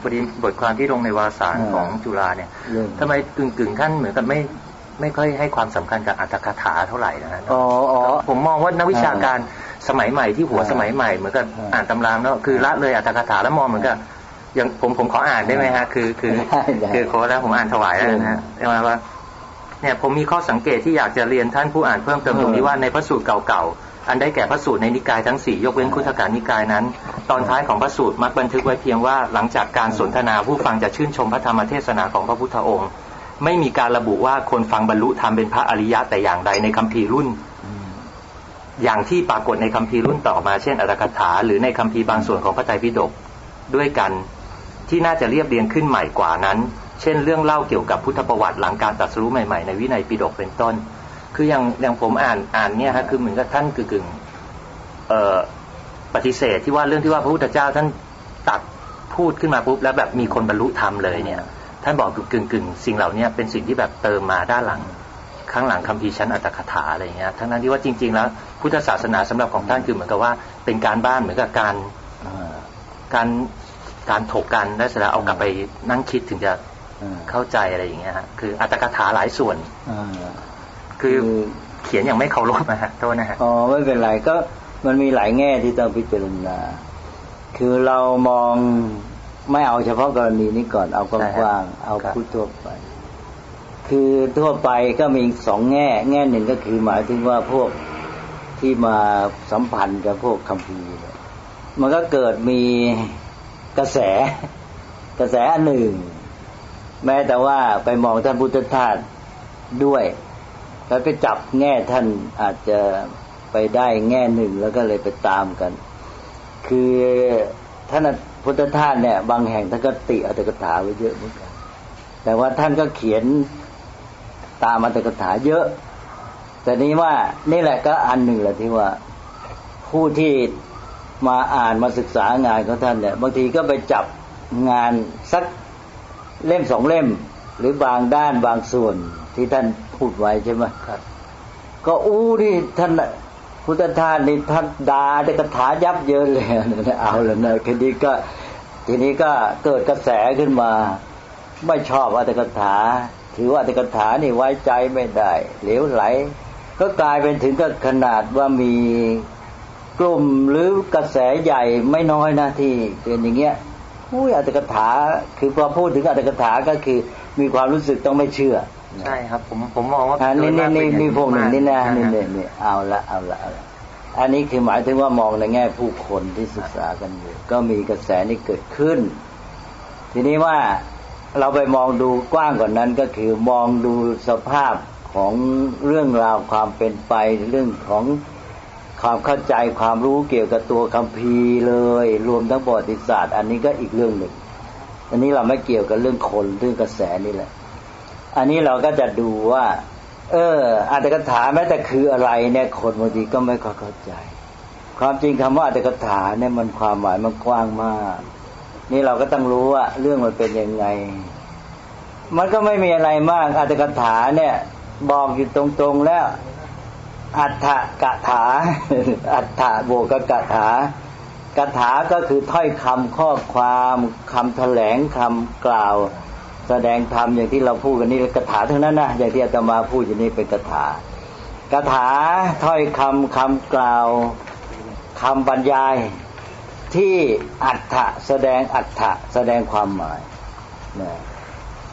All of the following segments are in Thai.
พอดีบทความที่ลงในวารสารของจุฬาเนี่ยเรื่องทำไมกึ่งกึ่งๆท่านเหมือนกับไม่ไม่ค่อยให้ความสำคัญกับอัตถกถาเท่าไหร่นะฮะอ๋ออ๋อผมมองว่านักวิชาการสมัยใหม่ที่หัวอ่าสมัยใหม่เหมือนกับอ่าอ่านตำรามแล้วคือละเลยอัตถกถาแล้วมองเหมือนกับอย่างผมผมขออ่านได้ไหมฮะคือคือได้ได้คือขอแล้วผมอ่านถวายแล้วนะฮะเรียกว่าว่าเนี่ยผมมีข้อสังเกตที่อยากจะเรียนท่านผู้อ่านเพิ่มเติมตรงนี้ว่าในพระสูตรเก่าๆ อันได้แก่พระสูตรในนิกายทั้งสี่ยกเว้นคุถการนิกายนั้น ตอนท้ายของพระสูตรมักบันทึกไว้เพียงว่าหลังจากการสนทนาผู้ฟังจะชื่นชมพระธรรมเทศนาของพระพุทธองค์ ไม่มีการระบุว่าคนฟังบรรลุธรรมเป็นพระอริยะแต่อย่างใดในคัมภีร์รุ่น อย่างที่ปรากฏในคัมภีร์รุ่นต่อมาเช่นอัตถกถา หรือในคัมภีร์บางส่วนของพระไตรปิฎกด้วยกันที่น่าจะเรียบเรียงขึ้นใหม่กว่านั้น เช่น เรื่องเล่าเกี่ยวกับพุทธประวัติหลังการตรัสรู้ใหม่ๆ ในวินัยปิฎกเป็นต้น คืออย่างอย่างผมอ่านอ่านเนี่ยฮะคือเหมือนกับท่านกึ่งๆเอ่อปฏิเสธที่ว่าเรื่องที่ว่าพระพุทธเจ้าท่านตัดพูดขึ้นมาปุ๊บแล้วแบบมีคนบรรลุธรรมเลยเนี่ย ท่านบอกกึ่งกึ่งสิ่งเหล่านี้เป็นสิ่งที่แบบเติมมาด้านหลังข้างหลังคัมภีชั้นอัตถกถาอะไรเงี้ยทั้งนั้นที่ว่าจริง ๆ แล้วพุทธศาสนาสำหรับของท่านคือเหมือนกับว่าเป็นการบ้านเหมือนกับการการการถกกันแล้วเสร็จแล้วเอากลับไปนั่งคิดถึงจะเข้าใจอะไรอย่างเงี้ยฮะคืออัตถกถาหลายส่วนอ คือคือเขียนอย่างไม่เคารพนะฮะโทษนะฮะอ๋อไม่เป็นไรก็มันมีหลายแง่ที่ต้องพิจารณา คือเรามองไม่เอาเฉพาะกรณีนี้ก่อนเอากว้างๆเอาพูดทั่วไป คือทั่วไปก็มีสองแง่ แง่หนึ่งก็คือหมายถึงว่าพวกที่มาสัมพันธ์กับพวกคัมภีร์เนี่ยมันก็เกิดมีกระแส กระแสอันหนึ่ง แม้แต่ว่าไปมองท่านพุทธทาสด้วย แล้วไปจับแง่ท่านอาจจะไปได้แง่หนึ่งแล้วก็เลยไปตามกัน คือท่านพุทธทาสเนี่ย บางแห่งท่านก็ติอัตถกถาไว้เยอะเหมือนกัน แต่ว่าท่านก็เขียนตามอัตถกถาเยอะ แต่นี้ว่านี่แหละก็อันหนึ่งแหละที่ว่าผู้ที่มาอ่านมาศึกษางานของท่านเนี่ยบางทีก็ไปจับงานสักเล่มสองเล่ม หรือบางด้านบางส่วน ที่ท่านพูดไว้ใช่ไหมครับ ก็อู้นี่ท่านพุทธทาสนี่ท่านด่าได้กระถายับเยินเลยเอาแล้วนะทีนี้ก็ ทีนี้ก็เกิดกระแสขึ้นมา ไม่ชอบอัตถกถา ถือว่าอัตถกถานี่ไว้ใจไม่ได้ เหลวไหล ก็กลายเป็นถึงกับขนาดว่ามีกลุ่มหรือกระแสใหญ่ไม่น้อยนะที่เป็นอย่างเงี้ยอุ้ยอัตถกถา คือพอพูดถึงอัตถกถาก็คือ มีความรู้สึกต้องไม่เชื่อ ใช่ครับ ผมผมมองว่าอันนี้โดยนี่มากนี่เป็นี่พวกหนึ่งนี่นะมากนี่ฮนี่นี่เอาละเอาละเอาละอันนี้คือหมายถึงว่ามองในแง่ผู้คนที่ศึกษากันอยู่ก็มีกระแสนี้เกิดขึ้น ทีนี้ว่าเราไปมองดูกว้างกว่านั้นก็คือมองดูสภาพของเรื่องราวความเป็นไปเรื่องของความเข้าใจความรู้เกี่ยวกับตัวคัมภีร์เลย รวมทั้งประวัติศาสตร์ อันนี้ก็อีกเรื่องหนึ่ง อันนี้เราไม่เกี่ยวกับเรื่องคนเรื่องกระแสนี่แหละ อันนี้เราก็จะดูว่า เอออัตถกถาแม้แต่คืออะไรเนี่ยคนบางทีก็ไม่เข้าใจ ความจริงคำว่าอัตถกถาเนี่ยมันความหมายมันกว้างมาก นี่เราก็ต้องรู้ว่าเรื่องมันเป็นยังไง มันก็ไม่มีอะไรมากอัตถกถาเนี่ย บอกอยู่ตรงๆแล้วอัฏฐกถา อัฏฐบวกกับกถากถาก็คือถ้อยคำข้อความคำแถลงคำกล่าว แสดงธรรมอย่างที่เราพูดกันนี่กถาทั้งนั้นนะอย่างที่อาตมาพูดอยู่นี่เป็นกถากถาถ้อยคำคำกล่าวคำบรรยายที่อัฏฐะแสดงอัฏฐะแสดงความหมายนะ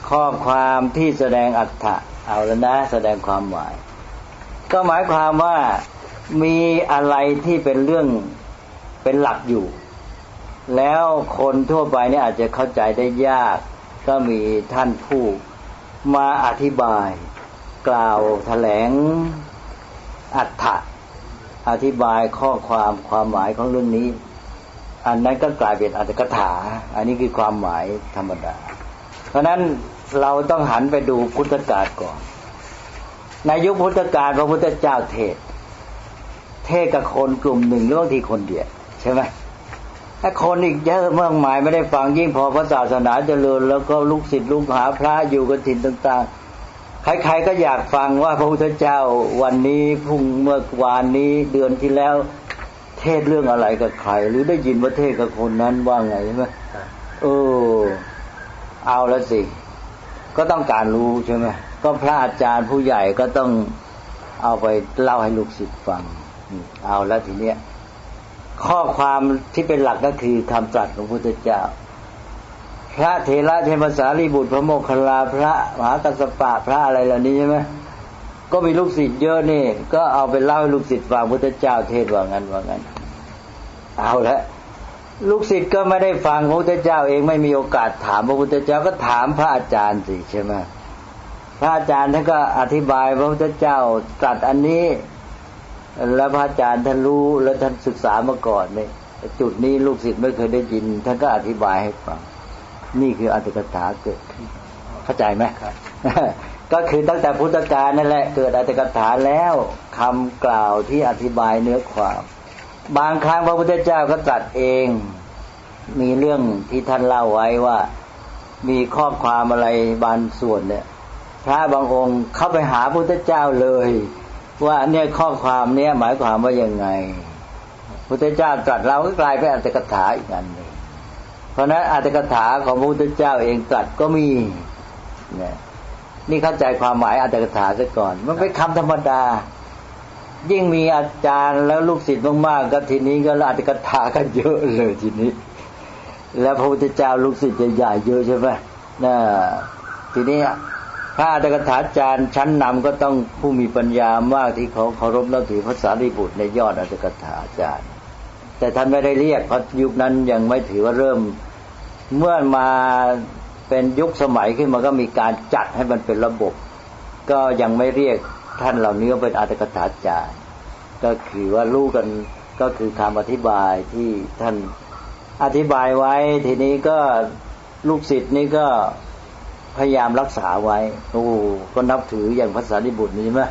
ข้อความที่แสดงอัฏฐะเอาแล้วนะ แสดงความหมาย ก็หมายความว่ามีอะไรที่เป็นเรื่องเป็นหลักอยู่ แล้วคนทั่วไปเนี่ยอาจจะเข้าใจได้ยาก ก็มีท่านผู้มาอธิบายกล่าวแถลงอัฏฐะอธิบายข้อความความหมายของเรื่องนี้ อันนั้นก็กลายเป็นอัตถกถา อันนี้คือความหมายธรรมดา เพราะฉะนั้นเราต้องหันไปดูพุทธกาลก่อน ในยุคพุทธกาลพระพุทธเจ้าเทศ เทศกับคนกลุ่มหนึ่งหรือบางทีคนเดียวใช่ไหม ถ้าคนอีกเยอะมากมายไม่ได้ฟังยิ่งพอพระศาสนาเจริญแล้วก็ลูกศิษย์ลูกหาพระอยู่กันถิ่นต่างๆ ใครๆก็อยากฟังว่าพระพุทธเจ้าวันนี้พรุ่งเมื่อวานนี้เดือนที่แล้ว เทศเรื่องอะไรกับใคร หรือได้ยินว่าเทศกับคนนั้นว่าไงใช่ไหมเออเอาแล้วสิ ก็ต้องการรู้ใช่ไหมก็พระอาจารย์ผู้ใหญ่ก็ต้องเอาไปเล่าให้ลูกศิษย์ฟัง เอาแล้วทีเนี้ย ข้อความที่เป็นหลักก็คือคำตรัสของพระพุทธเจ้า พระเทระเทพสารีบุตรพระโมคคัลลาพระมหากัสสปะพระอะไรเหล่านี้ใช่ไหมก็มีลูกศิษย์เยอะนี่ก็เอาไปเล่าให้ลูกศิษย์ฟังพุทธเจ้าเทศว่างั้นว่างั้น เอาละลูกศิษย์ก็ไม่ได้ฟังพระพุทธเจ้าเองไม่มีโอกาสถามพระพุทธเจ้าก็ถามพระอาจารย์สิใช่ไหมพระอาจารย์ท่านก็อธิบายพระพุทธเจ้าตรัสอันนี้ แล้วพระอาจารย์ท่านรู้แล้วท่านศึกษามาก่อนเนี่ยจุดนี้ลูกศิษย์ไม่เคยได้ยิน ท่านก็อธิบายให้ฟัง นี่คืออัตถกถาเกิดขึ้นเข้าใจไหมครับก็คือตั้งแต่พุทธกาลนั่นแหละเกิดอัตถกถาแล้วคำกล่าวที่อธิบายเนื้อความ บางครั้งพระพุทธเจ้าก็ตรัสเอง มีเรื่องที่ท่านเล่าไว้ว่ามีข้อความอะไรบางส่วนเนี่ย พระบางองค์เข้าไปหาพระพุทธเจ้าเลย ว่าเนี่ยข้อความเนี้ยหมายความว่ายังไงพุทธเจ้าตรัสเราก็กลายเป็นอัตถกถาอีกอันหนึ่งเพราะนั้นอัตถกถาของพระพุทธเจ้าเองตรัสก็มีเนี่ยนี่เข้าใจความหมายอัตถกถาซะก่อน มันเป็นคำธรรมดา ยิ่งมีอาจารย์แล้วลูกศิษย์มากๆก็ทีนี้ก็อัตถกถากันเยอะเลยทีนี้ แล้วพระพุทธเจ้าลูกศิษย์ใหญ่ๆเยอะใช่ไหมนะทีนี้ พระอัตถกถาจารย์ชั้นนำก็ต้องผู้มีปัญญามากที่เขาเคารพนับถือพระสารีบุตรในยอดอัตถกถาจารย์ แต่ท่านไม่ได้เรียกเพราะยุคนั้นยังไม่ถือว่าเริ่ม เมื่อมาเป็นยุคสมัยขึ้นมาก็มีการจัดให้มันเป็นระบบ ก็ยังไม่เรียกท่านเหล่านี้ว่าเป็นอัตถกถาจารย์ ก็คือว่ารู้กันก็คือคำอธิบายที่ท่านอธิบายไว้ทีนี้ก็ลูกศิษย์นี่ก็ พยายามรักษาไว้ โอ้ก็นับถืออย่างภาษาดิบุตรนี่ใช่ไหม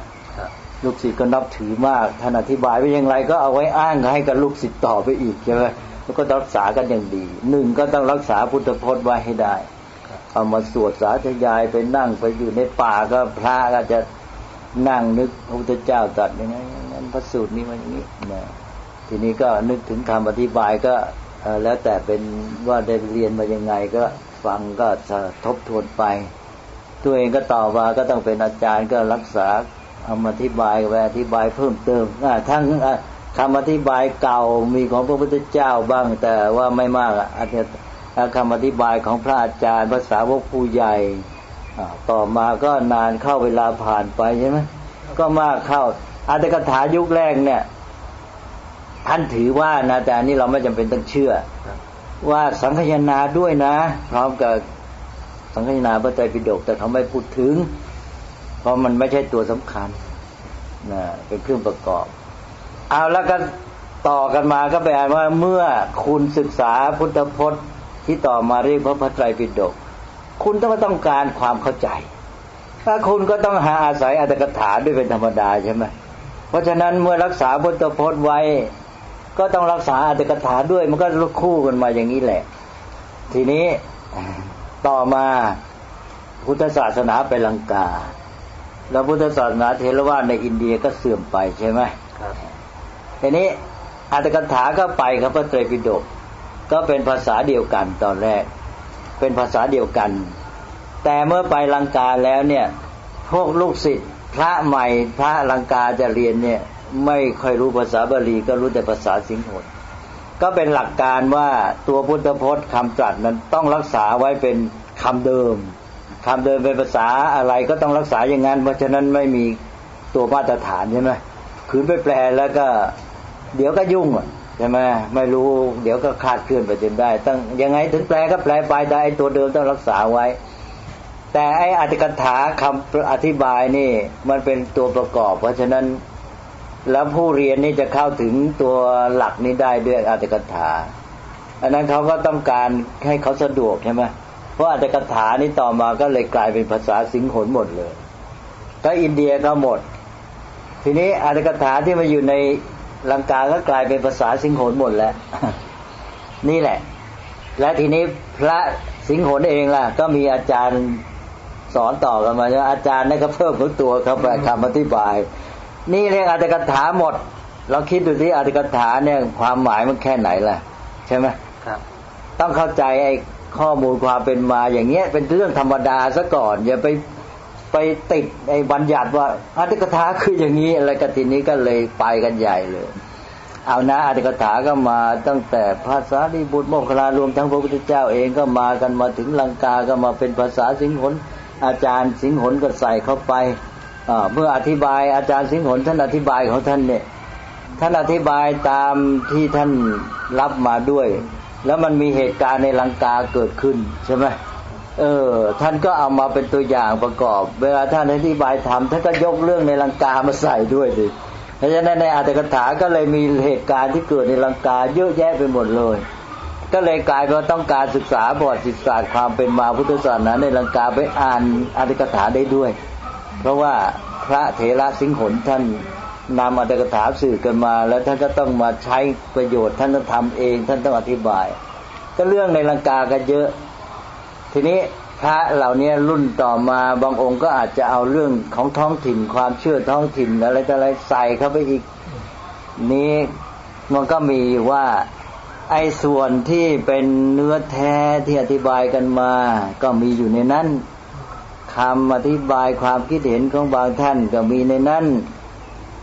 ลูกศิษย์ก็นับถือมากท่านอธิบายไว้อย่างไร ก็เอาไว้อ้างให้กับลูกศิษย์ต่อไปอีกใช่ไหมแล้วก็รักษากันอย่างดีหนึ่งก็ต้องรักษาพุทธพจน์ไว้ให้ได้เอามาสวดสาธยายไปนั่งไปอยู่ในป่าก็พระก็จะนั่งนึกพระพุทธเจ้าตรัสอย่างนั้นพระสูตรนี้มันอย่างนี้นะทีนี้ก็นึกถึงคำอธิบายก็แล้วแต่เป็นว่าได้เรียนมายังไงก็ ฟังก็จะทบทวนไป ตัวเองก็ต่อมาก็ต้องเป็นอาจารย์ก็รักษาเอามาอธิบายไปอธิบายเพิ่มเติมทั้งคำอธิบายเก่ามีของพระพุทธเจ้าบ้าง แต่ว่าไม่มากอาจจะคำอธิบายของพระอาจารย์ภาษาวกผู้ใหญ่ต่อมาก็นานเข้าเวลาผ่านไปใช่ไหมก็มากเข้าอัตถกถายุคแรกเนี่ย ท่านถือว่านะแต่อันนี้เราไม่จำเป็นต้องเชื่อ ว่าสังคยนาด้วยนะ พร้อมกับสังคยนาพระไตรปิฎกแต่เขาไม่พูดถึง เพราะมันไม่ใช่ตัวสำคัญนะเป็นเครื่องประกอบ เอาแล้วก็ต่อกันมาก็แปลว่าเมื่อคุณศึกษาพุทธพจน์ที่ต่อมาเรียกพระพระไตรปิฎกคุณต้องต้องการความเข้าใจ ถ้าคุณก็ต้องหาอาศัยอัตถกถาด้วยเป็นธรรมดาใช่ไหมเพราะฉะนั้นเมื่อรักษาพุทธพจน์ไว้ ก็ต้องรักษาอัตถกถาด้วย มันก็คู่กันมาอย่างนี้แหละ ทีนี้ต่อมาพุทธศาสนาไปลังกา แล้วพุทธศาสนาเทรวาสในอินเดียก็เสื่อมไปใช่ไหมครับทีนี้อัตถกถาก็ไปครับพระไตรปิฎกก็เป็นภาษาเดียวกันตอนแรก เป็นภาษาเดียวกัน แต่เมื่อไปลังกาแล้วเนี่ย พวกลูกศิษย์พระใหม่พระลังกาจะเรียนเนี่ย ไม่ค่อยรู้ภาษาบาลีก็รู้แต่ภาษาสิงห์ก็เป็นหลักการว่าตัวพุทธพจน์คำตรัสนั้นต้องรักษาไว้เป็นคำเดิมคำเดิมเป็นภาษาอะไรก็ต้องรักษาอย่างนั้น เพราะฉะนั้นไม่มีตัวมาตรฐานใช่ไหมขืนไปแปลแล้วก็ เดี๋ยวก็ยุ่งใช่ไหมไม่รู้เดี๋ยวก็คาดเคลื่อนไปจนได้ต้องยังไงถึงแปลก็แปลไปแต่ไอตัวเดิมต้องรักษาไว้ แต่ไอ้อัตถกถาคำอธิบายนี่ มันเป็นตัวประกอบ เพราะฉะนั้น แล้วผู้เรียนนี่จะเข้าถึงตัวหลักนี้ได้ด้วยอัตถกถา อันนั้นเขาก็ต้องการให้เขาสะดวกใช่ไหมเพราะอัตถกถานี่ต่อมาก็เลยกลายเป็นภาษาสิงหนหมดเลยก็อินเดียก็หมด ทีนี้อัตถกถาที่มาอยู่ในลังกาก็กลายเป็นภาษาสิงหนหมดแล้ว นี่แหละ และทีนี้พระสิงหนเองล่ะ ก็มีอาจารย์สอนต่อกันมาว่าอาจารย์นี่ก็เพิ่มของตัวเข้าไปคำอธิบาย นี่เรียกอัตถกถาหมดเราคิดดูที่อัตถกถาเนี่ยความหมายมันแค่ไหนล่ะ ใช่ไหมครับ ต้องเข้าใจไอ้ข้อมูลความเป็นมาอย่างเงี้ย เป็นเรื่องธรรมดาซะก่อน อย่าไปไปติดไอ้บัญญัติว่าอัตถกถาคืออย่างนี้อะไรกันทีนี้ก็เลยไปกันใหญ่เลย เอานะอัตถกถาก็มาตั้งแต่ภาษาดิบุตรโมคคลารวมทั้งพระพุทธเจ้าเองก็มากันมาถึงลังกาก็มาเป็นภาษาสิงหนอาจารย์สิงหนก็ใส่เข้าไป เมื่ออธิบายอาจารย์สิงหนท่านอธิบายของท่านเนี่ยท่านอธิบายตามที่ท่านรับมาด้วย แล้วมันมีเหตุการณ์ในลังกาเกิดขึ้นใช่ไหมเออ ท่านก็เอามาเป็นตัวอย่างประกอบ เวลาท่านอธิบายธรรมท่านก็ยกเรื่องในลังกามาใส่ด้วยดิเพราะฉะนั้นในอัตถกถาก็เลยมีเหตุการณ์ที่เกิดในลังกาเยอะแยะไปหมดเลย ก็เลยกลายเป็นต้องการศึกษาบทศิษศาสตร์ความเป็นมาพุทธศาสนาในลังกาไปอ่านอัตถกถาได้ด้วย เพราะว่าพระเถระสิงหนท่านนำอัตถกถาสื่อกันมา แล้วท่านก็ต้องมาใช้ประโยชน์ ท่านต้องทำเอง ท่านต้องอธิบาย ก็เรื่องในลังกากันเยอะ ทีนี้พระเหล่านี้รุ่นต่อมาบางองค์ก็อาจจะเอาเรื่องของท้องถิ่นความเชื่อท้องถิ่นอะไรต่ออะไรใส่เข้าไปอีก นี้มันก็มีว่าไอ้ส่วนที่เป็นเนื้อแท้ที่อธิบายกันมา ก็มีอยู่ในนั้น คำอธิบายความคิดเห็นของบางท่านก็มีในนั้น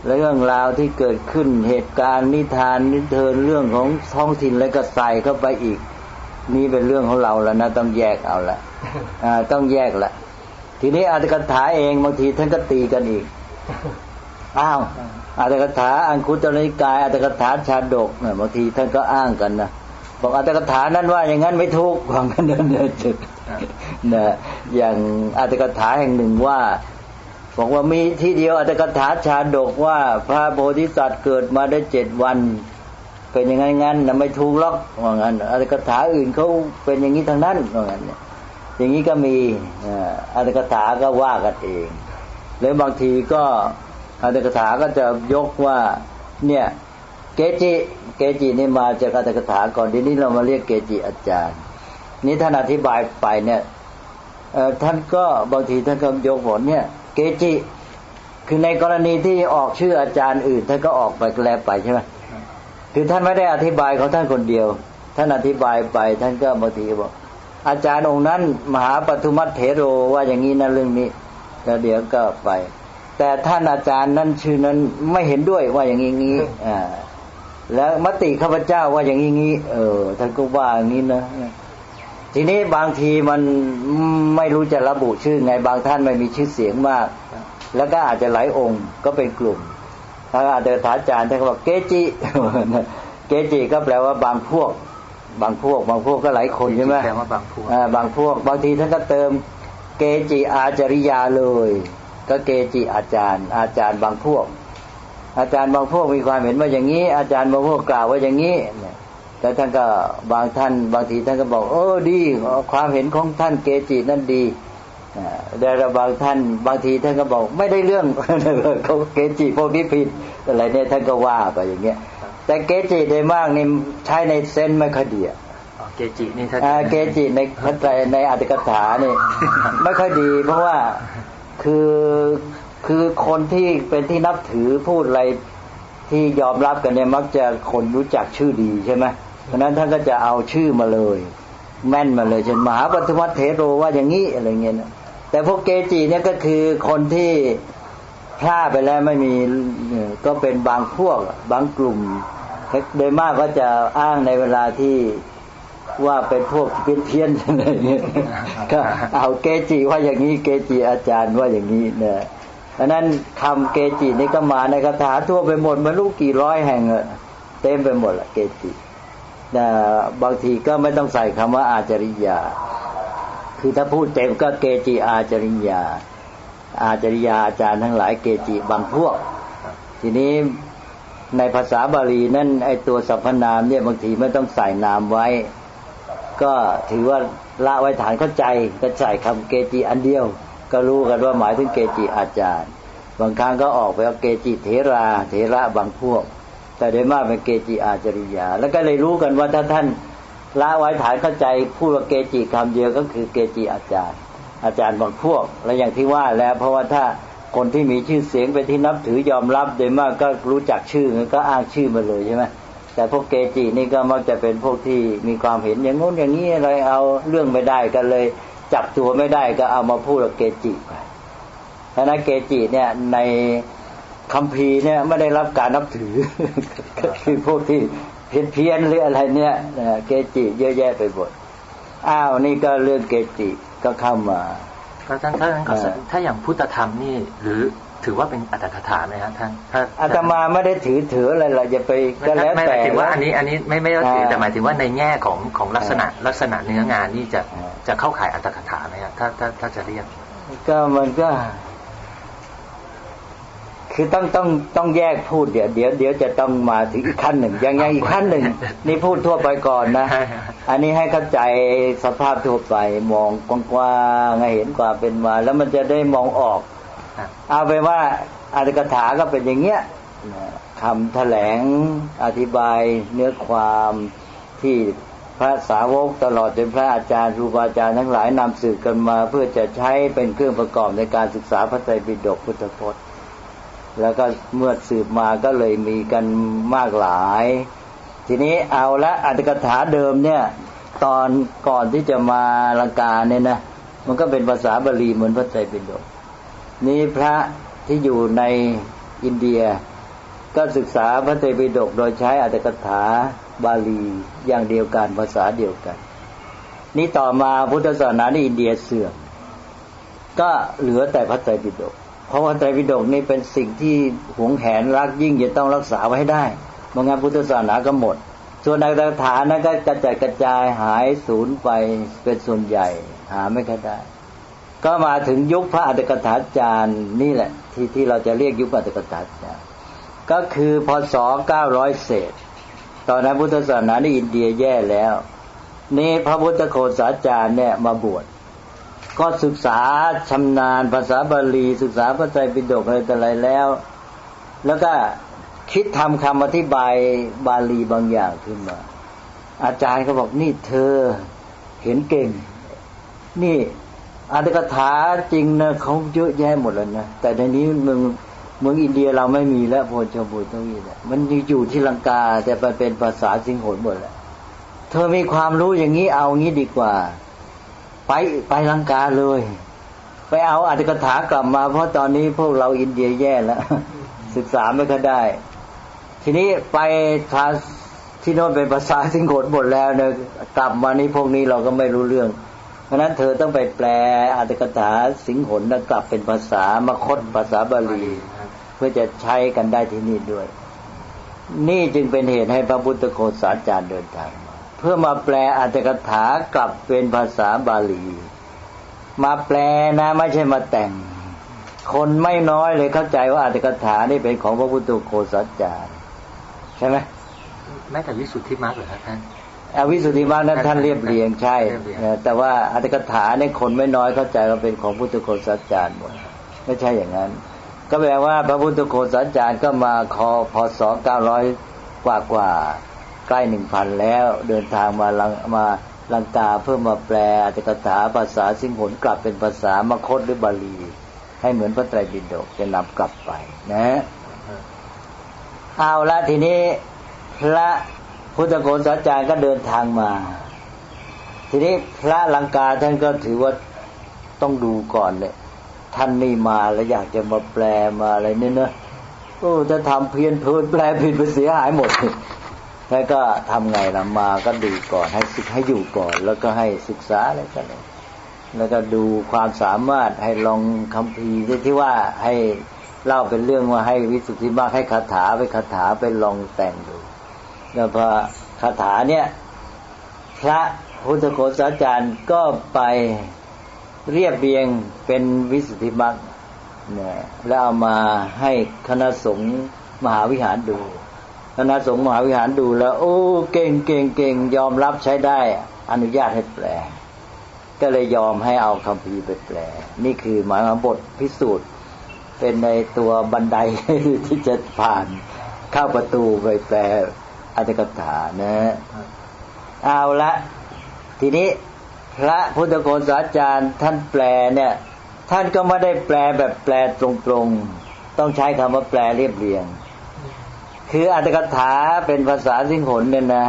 เรื่องราวที่เกิดขึ้นเหตุการณ์นิทานนิเทินเรื่องของท้องถิ่นแล้วก็ใส่เข้าไปอีก นี่เป็นเรื่องของเราแล้วนะต้องแยกเอาละต้องแยกละทีนี้อัตถกถาเองบางทีท่านก็ตีกันอีกอ้าวอัตถกถาอังคุตรนิกายอัตถกถาชาดกเนี่ยบางทีท่านก็อ้างกันนะบอกอัตถกถานั้นว่าอย่างนั้นไม่ถูกของกันเดินเดินจุด นะอย่างอัตถกถาแห่งหนึ่งว่าบอกว่ามีที่เดียวอัตถกถาชาดกว่าพระโพธิสัตว์เกิดมาได้เจ็ดวัน เป็นยังไงงั้นนะไม่ถูกหรอกว่างั้นอัตถกถาอื่นเขาเป็นอย่างนี้ทางนั้นว่างั้นอย่างนี้ก็มีอัตถกถาก็ว่ากันเองหรือบางทีก็อัตถกถาก็จะยกว่า เนี่ย เกจิ เกจินี่มาจากอัตถกถาก่อนทีนี้เรามาเรียกเกจิอาจารย์ นี่ท่านอธิบายไปเนี่ยท่านก็บางทีท่านก็ยกผลเนี่ย เกจิ คือในกรณีที่ออกชื่ออาจารย์อื่นท่านก็ออกไปแล้วไปใช่ไหมคือท่านไม่ได้อธิบายของท่านคนเดียว ท่านอธิบายไป ท่านก็บางทีบอก อาจารย์องค์นั้น มหาปทุมัตเถโรว่าอย่างนี้นะเรื่องนี้แล้วเดี๋ยวก็ไป แต่ท่านอาจารย์นั้นชื่อนั้นไม่เห็นด้วยว่าอย่างนี้งี้อ่าแล้วมติข้าพเจ้าว่าอย่างนี้งี้เออท่านก็ว่าอย่างนี้นะ ทีนี้บางทีมันไม่รู้จะระบุชื่อไงบางท่านไม่มีชื่อเสียงมาก แล้วก็อาจจะหลายองค์ก็เป็นกลุ่มถ้าอาจจะถาอาจารย์ท่านก็บอกเกจิเกจิก็แปลว่าบางพวก บางพวก บางพวกก็หลายคนใช่ไหมแปลว่าบางพวกบางพวก บางทีท่านก็เติม เกจิอาจาริยาเลย ก็เกจิอาจารย์ อาจารย์บางพวก อาจารย์บางพวกมีความเห็นว่าอย่างนี้ อาจารย์บางพวกกล่าวว่าอย่างนี้ แต่ท่านก็บางท่าน บางทีท่านก็บอก เออดี ความเห็นของท่านเกจินั่นดีแต่บางท่าน บางทีท่านก็บอกไม่ได้เรื่องเขาเกจิพวกนี้ผิดอะไรเนี่ยท่านก็ว่าไปอย่างเงี้ยแต่เกจิได้มากนี่ใช้ในเซนไม่ค่อยดีเกจินี่ถ้าเกจิในพระไตรในอัตถกถานี่ไม่ค่อยดี เพราะว่าคือคือคนที่เป็นที่นับถือพูดอะไรที่ยอมรับกันเนี่ยมักจะคนรู้จักชื่อดีใช่ไหม เพราะนั้นท่านก็จะเอาชื่อมาเลย แม่นมาเลยเช่นมหาปฐมัตเถโรว่าอย่างนี้อะไรเงี้ยนะแต่พวกเกจิเนี่ยก็คือคนที่พลาดไปแล้วไม่มีก็เป็นบางพวกบางกลุ่มโดยมากก็จะอ้างในเวลาที่ว่าเป็นพวกเพี้ยนเพี้ยนอะไรเงี้ยก็เอาเกจิว่าอย่างนี้เกจิอาจารย์ว่าอย่างนี้เนี่ยดังนั้นคำเกจินี่ก็มาในคาถาทั่วไปหมดม่รู้กี่ร้อยแห่งเต็มไปหมดละเกจิ แต่บางทีก็ไม่ต้องใส่คำว่าอาจริยา คือถ้าพูดเต็มก็เกจิอาจริยา อาจริยาอาจารย์ทั้งหลายเกจิบางพวก ทีนี้ในภาษาบาลีนั่นไอตัวสรรพนามเนี่ยบางทีไม่ต้องใส่นามไว้ ก็ถือว่าละไว้ฐานเข้าใจก็ใส่คำเกจิอันเดียว ก็รู้กันว่าหมายถึงเกจิอาจารย์ บางครั้งก็ออกไปว่าเกจิเทรา เทระบางพวก แต่โดยมากเป็นเกจิอาจริยา แล้วก็เลยรู้กันว่าถ้าท่านละไว้ฐานเข้าใจพูดว่าเกจิคำเดียวก็คือเกจิอาจารย์ อาจารย์บางพวก และอย่างที่ว่าแล้ว เพราะว่าถ้าคนที่มีชื่อเสียงเป็นที่นับถือยอมรับโดยมากก็รู้จักชื่อก็อ้างชื่อมาเลยใช่ไหมแต่พวกเกจินี่ก็มักจะเป็นพวกที่มีความเห็นอย่างงู้นอย่างนี้อะไรเอาเรื่องไม่ได้กันเลย จับตัวไม่ได้ก็เอามาพูดกับเกจิไปเพราะนั้นเกจิเนี่ยใน คำพีเนี่ยไม่ได้รับการนับถือ คือพวกที่เพี้ยนเพียนหรืออะไรเนี่ยเกจิเยอะแยะไปหมดอ้าวนี่ก็เรื่องเกจิก็เข้ามาก็ท่านท่านก็ถ้าอย่างพุทธธรรมนี่ หรือถือว่าเป็นอัตถกถาไหมครับท่านถ้าอาตมาไม่ได้ถือถืออะไรเราจะไปก็แล้วแต่ไม่หมายถึงว่าอันนี้อันนี้ไม่ไม่ได้ถือแต่หมายถึงว่าในแง่ของของลักษณะลักษณะเนื้องานนี่จะจะเข้าข่ายอัตถกถาไหมครับถ้าถ้าถ้าจะเรียกก็มันก็ คือต้องต้องต้องแยกพูดเดี๋ยวเดี๋ยวเดี๋ยวจะต้องมาถึงอีกขั้นหนึ่งยังยังอีกขั้นหนึ่ง นี่พูดทั่วไปก่อนนะ อันนี้ให้เข้าใจสภาพทั่วไปมองกว้างๆให้เห็นความเป็นมา แล้วมันจะได้มองออก เอาไปว่าอัตถกถาก็เป็นอย่างเงี้ยคำแถลงอธิบายเนื้อความที่พระสาวกตลอดจนพระอาจารย์ครูบาอาจารย์ทั้งหลายนำสื่อกันมา เพื่อจะใช้เป็นเครื่องประกอบในการศึกษาพระไตรปิฎกพุทธพจน์ แล้วก็เมื่อสืบมาก็เลยมีกันมากหลาย ทีนี้เอาละอัตถกถาเดิมเนี่ย ตอนก่อนที่จะมาลังกาเนี่ยนะมันก็เป็นภาษาบาลีเหมือนพระไตรปิฎกนี้พระที่อยู่ในอินเดีย ก็ศึกษาพระไตรปิฎกโดยใช้อัตถกถาบาลีอย่างเดียวกันภาษาเดียวกัน นี่ต่อมาพุทธศาสนาในอินเดียเสื่อมก็เหลือแต่พระไตรปิฎก เพราะว่าไตรปิฎกนี่เป็นสิ่งที่หวงแหนรักยิ่งจะต้องรักษาไว้ให้ได้เมื่องั้นพุทธศาสนาก็หมด ส่วนอัตถกถานั้นก็กระจายกระจายหายสูญไปเป็นส่วนใหญ่ หาไม่ค่อยได้ ก็มาถึงยุคพระอัตถกถาจารย์นี่แหละ ที่ที่เราจะเรียกยุคอัตถกถาจารย์ก็คือพศเก้าร้อยเศษ ตอนนั้นพุทธศาสนาในอินเดียแย่แล้ว นี่พระพุทธโฆษาจารย์เนี่ยมาบวช ก็ศึกษาชำนาญภาษาบาลี ศึกษาพระไตรปิฎกอะไรแต่ไรแล้ว แล้วก็คิดทำคำอธิบายบาลีบางอย่างขึ้นมา อาจารย์ก็บอกนี่เธอเห็นเก่ง นี่อัตถกถาจริงนะเขาเยอะแยะหมดแล้วนะแต่ในนี้เมืองเมืองอินเดียเราไม่มีแล้วโพชบุตรตรงนี้แหละมันอยู่ที่ลังกาแต่ไปเป็นภาษาสิงหนหมดแล้วเธอมีความรู้อย่างนี้เอางี้ดีกว่า ไปไปลังกาเลย ไปเอาอัตถกถากลับมาเพราะตอนนี้พวกเราอินเดียแย่แล้วศึกษาไม่ค่อยได้ ทีนี้ไปทาที่โน้นเป็นภาษาสิงโตหมดแล้วเนี่ยกลับมานี้พวกนี้เราก็ไม่รู้เรื่อง เพราะนั้นเธอต้องไปแปลอัตถกถาสิงหนแล้วกลับเป็นภาษามคตภาษาบาลี เพื่อจะใช้กันได้ที่นี่ด้วย นี่จึงเป็นเหตุให้พระพุทธโฆษาจารย์เดินทาง เพื่อมาแปลอัตถกถากลับเป็นภาษาบาลี มาแปลนะไม่ใช่มาแต่ง คนไม่น้อยเลยเข้าใจว่าอัตถกถานี่เป็นของพระพุทธโคสัจจารใช่ไหมแม้แต่วิสุทธิมรรคเหรอครับท่านอวิสุทธิมรรคนั้นท่านเรียบเรียงใช่ แต่ว่าอัตถกถาเนี่ยคนไม่น้อยเข้าใจว่าเป็นของพุทธโคสัจจารหมดไม่ใช่อย่างนั้น ก็แปลว่าพระพุทธโคสัจจารก็มาคอพศเก้าร้อยกว่ากว่า ใกล้หนึ่งพันแล้ว เดินทางมาลังมาลังกาเพื่อมาแปลอัตถกถาภาษาสิงหนกลับเป็นภาษามคตหรือบาลี ให้เหมือนพระไตรปิฎกจะนำกลับไปนะเอาละทีนี้พระพุทธโกศาจารย์ก็เดินทางมา ทีนี้พระลังกาท่านก็ถือว่าต้องดูก่อนเลยท่านนี่มาแล้วอยากจะมาแปลมาอะไรเนี่ยเนอะโอ้จะทำเพี้ยนเพินแปลผิดไปเสียหายหมด แล้วก็ทำไงละมาก็ดูก่อนให้ศึกให้อยู่ก่อน แล้วก็ให้ศึกษาอะไรกันเลยแล้วก็ดูความสามารถให้ลองคำพีที่ว่าให้เล่าเป็นเรื่องว่าให้วิสุทธิมากให้คาถาไปคาถาไปลองแต่งดูแล้วพอคาถาเนี่ย พระพุทธโฆษาจารย์ก็ไปเรียบเรียงเป็นวิสุทธิมรรคเนี่ยแล้วเอามาให้คณะสงฆ์มหาวิหารดู คณะสงฆ์มหาวิหารดูแล้ว โอ้เก่งเก่งเก่งยอมรับใช้ได้ อนุญาตให้แปล ก็เลยยอมให้เอาคำพีไปแปล นี่คือหมายว่าบทพิสูจน์ เป็นในตัวบันไดที่จะผ่านเข้าประตูไปแปลอัตถกถานะเอาละทีนี้พระพุทธโกษาจารย์ท่านแปลเนี่ย ท่านก็ไม่ได้แปลแบบแปลตรงๆ ต้องใช้คำว่าแปลเรียบเรียง คืออัตถกถาเป็นภาษาสิงหนเนี่ยนะ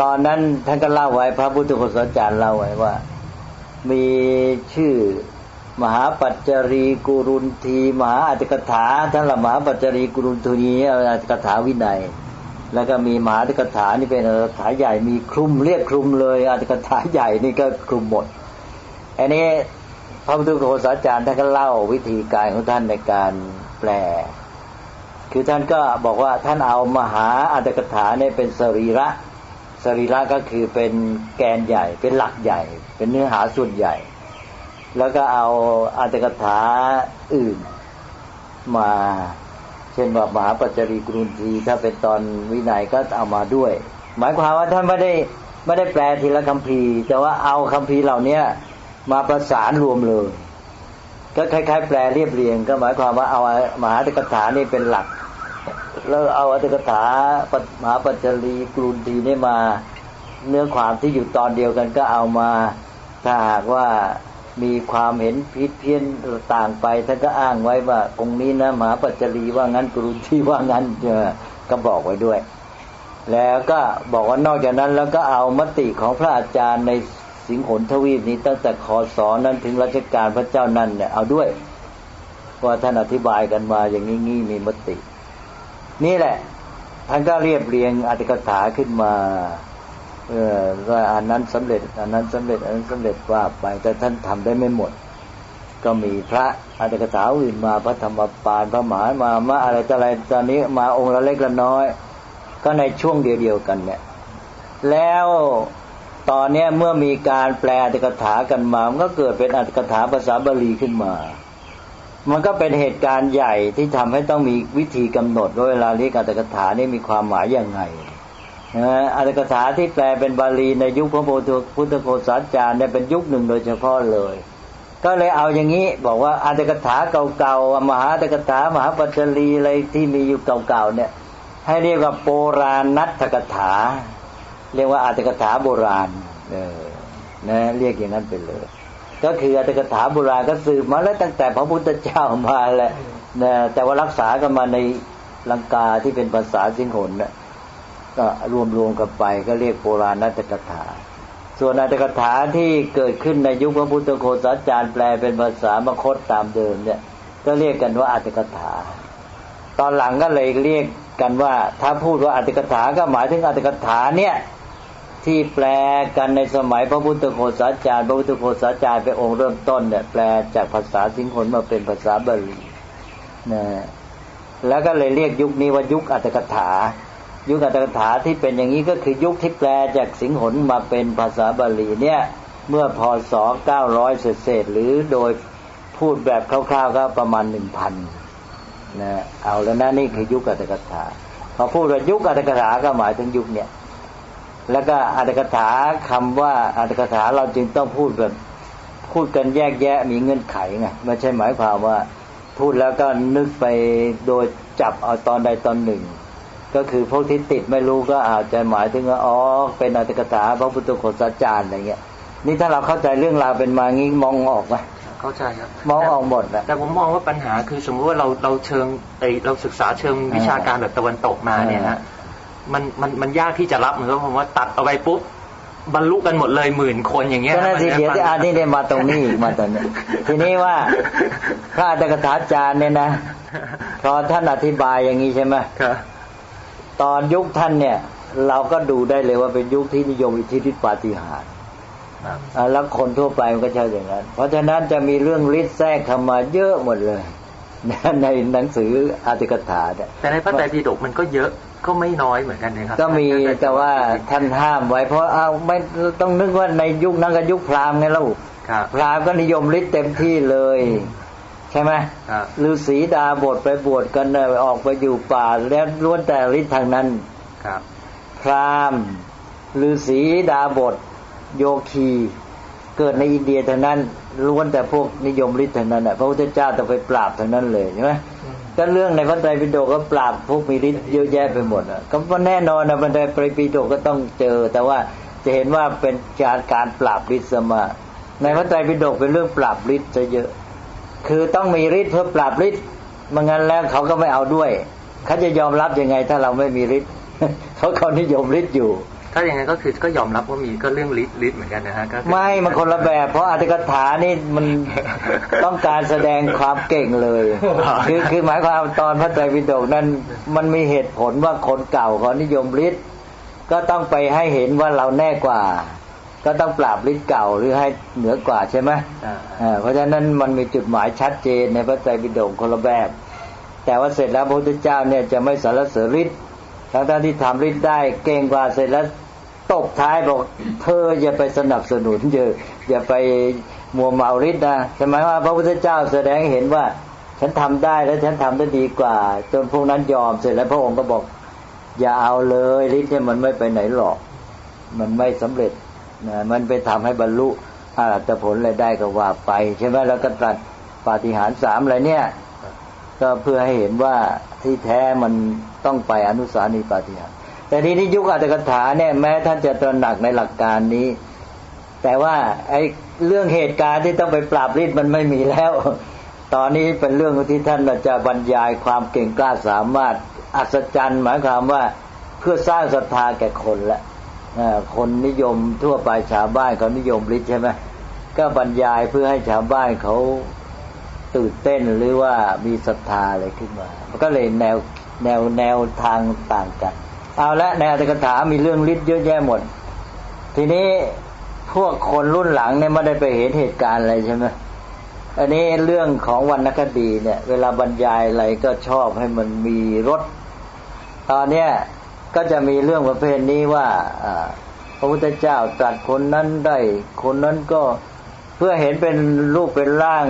ตอนนั้นท่านก็เล่าไว้ พระพุทธโฆษาจารย์เล่าไว้ว่า มีชื่อมหาปัจจรีกุรุนที มหาอัตถกถาท่านละมหาปัจจรีกุรุนทีอัตถกถาวินัย แล้วก็มีมหาอัตถกถานี่เป็นอัตถกถาใหญ่มีคลุมเรียกคลุมเลยอัตถกถาใหญ่นี่ก็คลุมหมดอันนี้พระพุทธโฆษาจารย์ท่านก็เล่าวิธีการของท่านในการแปล คือท่านก็บอกว่าท่านเอามหาอัตถกถาเนี่ยเป็นสรีระสรีระก็คือเป็นแกนใหญ่ เป็นหลักใหญ่ เป็นเนื้อหาส่วนใหญ่ แล้วก็เอาอัตถกถาอื่นมา เช่นว่ามหาปัจจรีกรุณทีถ้าเป็นตอนวินัยก็เอามาด้วย หมายความว่าท่านไม่ได้ไม่ได้แปลทีละคำพีแต่ว่าเอาคำพีเหล่านี้มาประสานรวมเลย ก็คล้ายๆ แปลเรียบเรียง ก็หมายความว่าเอามหาตกถานี่เป็นหลัก แล้วเอาอัตถกถามหาปัจจรีกรุณทีนี่มาเนื้อความที่อยู่ตอนเดียวกันก็เอามาถ้าหากว่ามีความเห็นผิดเพี้ยนต่างไปท่านก็อ้างไว้ว่าองค์นี้นะมหาปัจจรีว่างั้นกรุณทีว่างั้นก็บอกไว้ด้วย แล้วก็บอกว่านอกจากนั้นแล้วก็เอามติของพระอาจารย์ใน สิงหนทวีปนี้ตั้งแต่คอสอนั้นถึงรัชกาลพระเจ้านั่นเนี่ยเอาด้วยว่าท่านอธิบายกันมาอย่างนี้งี้มีมติ นี่แหละ ท่านก็เรียบเรียงอธิกถาขึ้นมา เออว่าอันนั้นสำเร็จ อันนั้นสำเร็จ อันนั้นสำเร็จว่าไป แต่ท่านทำได้ไม่หมด ก็มีพระอธิกถาอื่นมาพระธรรมปานพระหมายมามาอะไรต่ออะไรตอนนี้มาองค์ละเล็กละน้อย ก็ในช่วงเดียวๆกันเนี่ย แล้ว ตอนนี้เมื่อมีการแปลอัตถกถากันมา มันก็เกิดเป็นอัตถกถาภาษาบาลีขึ้นมา มันก็เป็นเหตุการณ์ใหญ่ที่ทำให้ต้องมีวิธีกำหนดว่าเวลาเรียกอัตถกถานี่มีความหมายยังไงนะอัตถกถาที่แปลเป็นบาลีในยุคพระโพุทธโฆษาจารย์เนี่ยเป็นยุคหนึ่งโดยเฉพาะเลย ก็เลยเอาอย่างนี้บอกว่าอัตถกถาเก่าๆมหาอัตถกถามหาปัจจรีอะไรที่มีอยู่เก่าๆเนี่ย ให้เรียกว่าโบราณนัตถกถา เรียกว่าอัตถกถาโบราณเออนะเรียกอย่างนั้นไปเลย ก็คืออัตถกถาโบราณก็สืบมาแล้วตั้งแต่พระพุทธเจ้ามาแหละนะแต่ว่ารักษากันมาในลังกาที่เป็นภาษาสิงหนนะก็รวมรวมกันไปก็เรียกโบราณนัตถกถา ส่วนอัตถกถาที่เกิดขึ้นในยุคพระพุทธโฆษาจารย์แปลเป็นภาษามคตตามเดิมเนี่ย ก็เรียกกันว่าอัตถกถา ตอนหลังก็เลยเรียกกันว่า ถ้าพูดว่าอัตถกถาก็หมายถึงอัตถกถาเนี่ย ที่แปลกันในสมัยพระพุทธโฆษาจารย์ พระพุทธโฆษาจารย์เป็นองค์เริ่มต้นเนี่ยแปลจากภาษาสิงคลมาเป็นภาษาบาลีนะแล้วก็เลยเรียกยุคนี้ว่ายุคอัตถกถา ยุคอัตถกถาที่เป็นอย่างนี้ก็คือยุคที่แปลจากสิงหนมาเป็นภาษาบาลีเนี่ยเมื่อพศเก้าร้อยเศษหรือโดยพูดแบบคร่าวๆก็ประมาณหนึ่งพันนะเอาแล้วนะนี่คือยุคอัตถกถาพอพูดว่ายุคอัตถกถาก็หมายถึงยุคเนี่ย แล้วก็อัตถกถาคำว่าอัตถกถาเราจึงต้องพูดแบบพูดกันแยกแยะมีเงื่อนไขไงไม่ใช่หมายความว่า พูดแล้วก็นึกไปโดยจับเอาตอนใดตอนหนึ่ง ก็คือพวกที่ติดไม่รู้ก็อาจจะหมายถึงว่าอ๋อเป็นอัตถกถาพระพุทธโฆษาจารย์อะไรเงี้ยนี่ถ้าเราเข้าใจเรื่องราวเป็นมางี้มองออกไหมเข้าใจครับมองออกหมดนะแต่ผมมองว่าปัญหาคือสมมติว่าเราเราเชิงไอเราศึกษาเชิงวิชาการแบบตะวันตกมาเนี่ยฮะ มันมันมันยากที่จะรับเหมือนกับผมว่าตัดเอาไปปุ๊บบรรลุกันหมดเลยหมื่นคนอย่างเงี้ยก็นั่นสิเดี๋ยวที่อานี่ได้มาตรงนี้มาตรงนี้ทีนี้ว่าพระอัตถกถาจารย์เนี่ยนะพอท่านอธิบายอย่างนี้ใช่ไหมครับตอนยุคท่านเนี่ย เราก็ดูได้เลยว่าเป็นยุคที่นิยมอิทธิฤทธิปาฏิหาริย์แล้วคนทั่วไปมันก็ใช่อย่างนั้น เพราะฉะนั้นจะมีเรื่องฤทธิ์แทรกเข้ามาเยอะหมดเลยในหนังสืออาติกถาเนี่ยแต่ในพระไตรปิฎกมันก็เยอะ ก็ไม่น้อยเหมือนกันนะครับ ก็มีแต่ว่าท่านห้ามไว้เพราะเอาไม่ต้องนึกว่าในยุคนั้นกับยุคพราหมณ์ไงเราพราหมณ์ก็นิยมฤทธิ์เต็มที่เลย ใช่ไหมฤาษีดาบทไปบวชกันออกไปอยู่ป่า แล้วล้วนแต่ฤทธิ์ทางนั้นครับพราหมณ์ฤาษีดาบท โยคีเกิดในอินเดียทางนั้นล้วนแต่พวกนิยมฤทธิ์ทางนั้นแหะพระพุทธเจ้าต้องไปปราบทางนั้นเลยใช่ไหม ก็เรื่องในพระไตรปิฎกก็ปราบพวกมีฤทธิ์เยอะแยะไปหมดอะก็แน่นอนนะพระไตรปิฎกก็ต้องเจอ แต่ว่าจะเห็นว่าเป็นการการปราบฤทธิ์สมาในพระไตรปิฎกเป็นเรื่องปราบฤทธิ์จะเยอะ คือต้องมีฤทธิ์เพื่อปราบฤทธิ์ม่งั้นแล้วเขาก็ไม่เอาด้วย เขาจะยอมรับยังไงถ้าเราไม่มีฤทธิ์เขาเขานิยมฤทธิ์อยู่ ถ้าอย่างนั้นก็คือก็ยอมรับว่ามีก็เรื่องฤทธิ์ฤทธิ์เหมือนกันนะฮะก็คือไม่มันคนละแบบ เพราะอัตถกถานี่มันต้องการแสดงความเก่งเลยคือคือหมายความตอนพระไตรปิฎกนั้น มันมีเหตุผลว่าคนเก่าเขานิยมฤทธิ์ก็ต้องไปให้เห็นว่าเราแน่กว่า ก็ต้องปราบฤทธิ์เก่าหรือให้เหนือกว่าใช่ไหมอ่าอ่าเพราะฉะนั้นมันมีจุดหมายชัดเจนในพระไตรปิฎกคนละแบบ แต่ว่าเสร็จแล้วพระพุทธเจ้าเนี่ยจะไม่สรรเสริญฤทธิ์ ทั้งๆที่ทำฤทธิ์ได้เก่งกว่าเสร็จแล้วตบท้ายบอกเธออย่าไปสนับสนุนเยอะอย่าไปมัวเมาฤทธิ์นะใช่ไหมว่าพระพุทธเจ้าแสดงเห็นว่า ฉันทำได้แล้วฉันทำได้ดีกว่า จนพวกนั้นยอมเสร็จแล้วพระองค์ก็บอก อย่าเอาเลยฤทธิ์เนี่ยมันไม่ไปไหนหรอก มันไม่สำเร็จนะมันไปทำให้บรรลุอรัตผลอะไรได้ก็ว่าไป ใช่ไหมแล้วก็ตรัสปาฏิหาริย์สามอะไรเนี่ย ก็เพื่อให้เห็นว่าที่แท้มันต้องไปอนุสานีปาฏิหาริย์แต่ทีนี้ยุคอัตถกถาเนี่ยแม้ท่านจะตระหนักในหลักการนี้ แต่ว่าไอ้เรื่องเหตุการณ์ที่ต้องไปปราบฤทธิ์มันไม่มีแล้ว ตอนนี้เป็นเรื่องที่ท่านจะบรรยายความเก่งกล้าสามารถอัศจรรย์หมายความว่าเพื่อสร้างศรัทธาแก่คนละคนนิยมทั่วไปชาวบ้านเขานิยมฤทธิ์ใช่ไหมก็บรรยายเพื่อให้ชาวบ้านเขา ตื่นเต้นหรือว่ามีศรัทธาอะไรขึ้นมา มันก็เลยแนวแนวแนวทางต่างกัน เอาละในอัตถกถามีเรื่องฤทธิ์เยอะแยะหมด ทีนี้พวกคนรุ่นหลังเนี่ยไม่ได้ไปเห็นเหตุการณ์อะไรใช่ไหมอันนี้เรื่องของวรรณคดีเนี่ย เวลาบรรยายอะไรก็ชอบให้มันมีรสตอนเนี้ยก็จะมีเรื่องประเภทนี้ว่าอ่าพระพุทธเจ้าตรัสคนนั้นได้ คนนั้นก็เพื่อเห็นเป็นรูปเป็นร่าง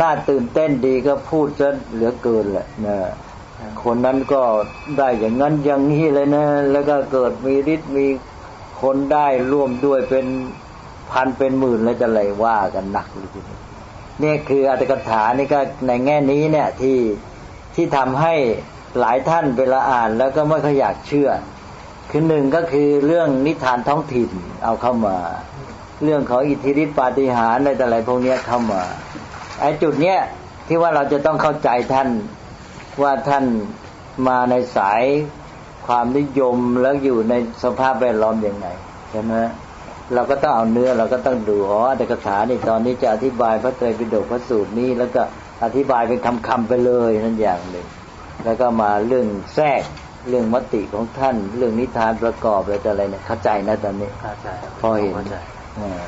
น่าตื่นเต้นดีก็พูดซะเหลือเกินแหละนะคนนั้นก็ได้อย่างนั้นอย่างนี้เลยนะ แล้วก็เกิดมีฤทธิ์มีคนได้ร่วมด้วยเป็นพันเป็นหมื่นแล้วจะไรว่ากันหนักเลยทีเดียวนี่คืออัตถกถานี่ก็ในแง่นี้เนี่ยที่ที่ทำให้หลายท่านเวลาอ่านแล้วก็ไม่ค่อยอยากเชื่อ คือหนึ่งก็คือเรื่องนิทานท้องถิ่นเอาเข้ามา เรื่องของอิทธิฤทธิปาฏิหาริย์อะไรแต่อะไรพวกนี้เข้ามา ไอ้จุดเนี้ยที่ว่าเราจะต้องเข้าใจท่านว่าท่านมาในสายความนิยมแล้วอยู่ในสภาพแวดล้อมยังไงใช่ไหมเราก็ต้องเอาเนื้อเราก็ต้องดูอ๋อแต่กถานี่ตอนนี้จะอธิบายพระไตรปิฎกพระสูตรนี้ แล้วก็อธิบายเป็นคำๆไปเลยนั่นอย่างหนึ่งแล้วก็มาเรื่องแทรกเรื่องมติของท่าน เรื่องนิทานประกอบอะไรแต่อะไรเนี่ยเข้าใจนะตอนนี้เข้าใจครับพอเห็นเข้าใจอ่า